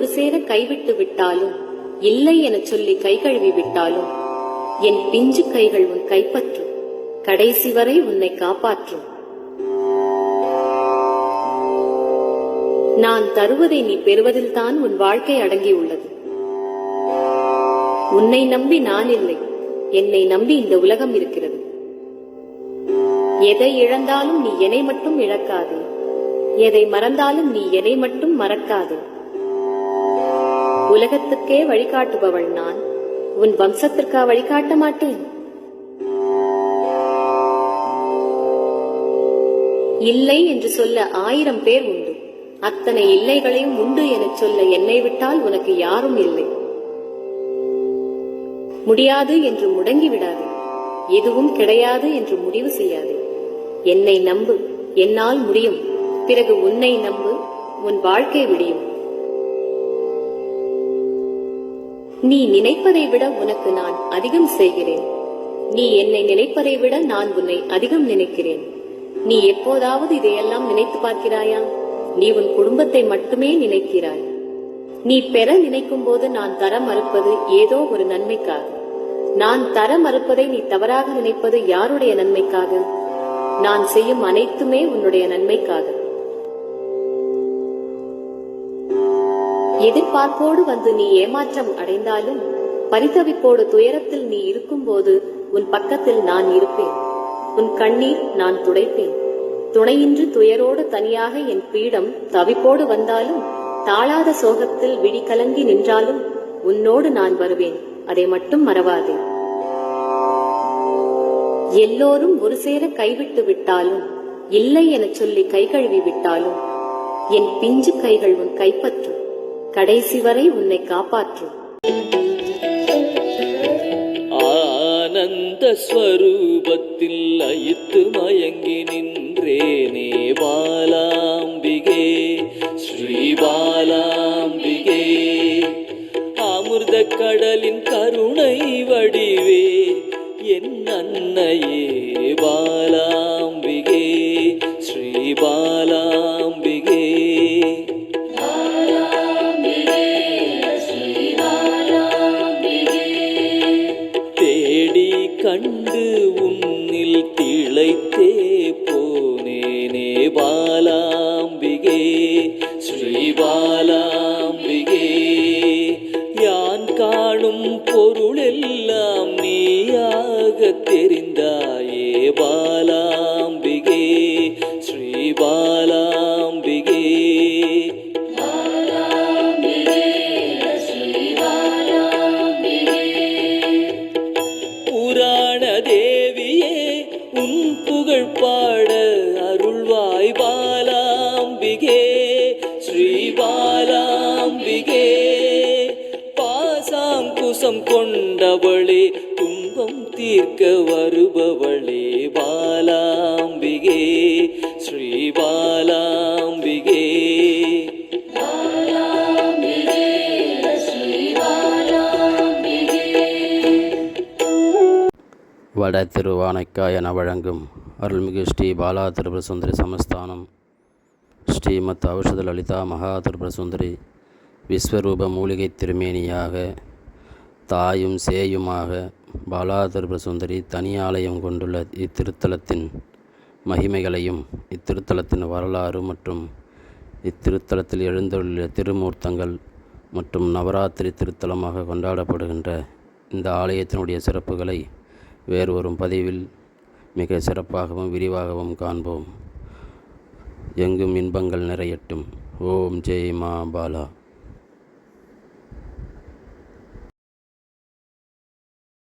ஒரு சேர கைவிட்டு விட்டாலும் இல்லை எனச் சொல்லி கை கழுவி விட்டாலும் என் பிஞ்சு கைகள் உன் கைப்பற்றும். கடைசி வரை உன்னை காப்பாற்றும். நான் தருவதை நீ பெறுவதில்தான் உன் வாழ்க்கை அடங்கியுள்ளது. உன்னை நம்பி நான் இல்லை என்னை நம்பி இந்த உலகம் இருக்கிறது. எதை இழந்தாலும் நீ என்னை மட்டும் இழக்காது. எதை மறந்தாலும் நீ என்னை மட்டும் மறக்காது. உலகத்துக்கே வழிகாட்டுபவள் நான். உன் வம்சத்திற்கா வழிகாட்ட மாட்டேன். இல்லை என்று சொல்ல ஆயிரம் பேர் உண்டு. அத்தனை இல்லைகளையும் உண்டு எனச் சொல்ல என்னை விட்டால் உனக்கு யாரும் இல்லை. முடியாது என்று முடங்கி விடாது எதுவும் கிடையாது என்று முடிவு செய்யாது. என்னை நம்பு. என்னால் முடியும். பிறகு உன்னை நம்பு. உன் வாழ்க்கை விடியும். நீ நினைப்பதை விட உனக்கு நான் அதிகம் செய்கிறேன். நீ என்னை நினைப்பதை விட நான் உன்னை அதிகம் நினைக்கிறேன். நீ எப்போதாவது இதையெல்லாம் நினைத்து பார்க்கிறாயா? நீ உன் குடும்பத்தை மட்டுமே நினைக்கிறாய். நீ பெற நினைக்கும் போது நான் தர மறுப்பது ஏதோ ஒரு நன்மைக்காக. நான் தர மறுப்பதை நீ தவறாக நினைப்பது யாருடைய நன்மைக்காக? நான் செய்யும் அனைத்துமே உன்னுடைய நன்மைக்காக. எதிர்பார்ப்போடு வந்து நீ ஏமாற்றம் அடைந்தாலும் பரிதவிப்போடு துயரத்தில் நீ இருக்கும்போது உன் பக்கத்தில் நான் இருப்பேன். உன் கண்ணீர் நான் துடைப்பேன். துணையின்றி துயரோடு தனியாக என் பீடம் தவிப்போடு வந்தாலும் தாழாத சோகத்தில் விழி கலங்கி நின்றாலும் உன்னோடு நான் வருவேன். அதை மட்டும் மறவாதே. எல்லோரும் ஒரு சேர கைவிட்டு விட்டாலும் இல்லை எனச் சொல்லி கை கழுவி விட்டாலும் என் பிஞ்சு கைகள் உன் கைப்பற்றும். கடைசி வரை உன்னை காப்பாற்றும். ஆனந்த ஸ்வரூபத்தில் அயித்து மயங்கி நின்றேனே பாலாம்பிகே ஸ்ரீ பாலாம்பிகே. அமிர்த கடலின் கருணை வடிவே என் அன்னையே பாலாம்பிகே ஸ்ரீ கண்டு உன்னில் திளைத்தே போனேனே பாலாம்பிகே ஸ்ரீபாலாம்பிகே. யான் காணும் பொருளெல்லாம் நீயாக தெரிந்தாயே. உன் புகழ் பாட அருள்வாய் பாலாம்பிகே ஸ்ரீ பாலாம்பிகே. பாசாம் குசம் கொண்டவளே துன்பம் தீர்க்க வருபவளே பாலாம்பிகே வட திருவானைக்கா என வழங்கும் அருள்மிகு ஸ்ரீ பாலா திரிபுர சுந்தரி சமஸ்தானம். ஸ்ரீமத் ஔஷத லலிதா மகா திரிபுர சுந்தரி விஸ்வரூப மூலிகை திருமேனியாக தாயும் சேயுமாக பாலா திரிபுர சுந்தரி தனி ஆலயம் கொண்டுள்ள இத்திருத்தலத்தின் மகிமைகளையும் இத்திருத்தலத்தின் வரலாறு மற்றும் இத்திருத்தலத்தில் எழுந்துள்ள திருமூர்த்தங்கள் மற்றும் நவராத்திரி திருத்தலமாக கொண்டாடப்படுகின்ற இந்த ஆலயத்தினுடைய சிறப்புகளை வேறு ஒரு பதிவில் மிக சிறப்பாகவும் விரிவாகவும் காண்போம். எங்கும் இன்பங்கள் நிறையட்டும். ஓம் ஜெய் மா பாலா.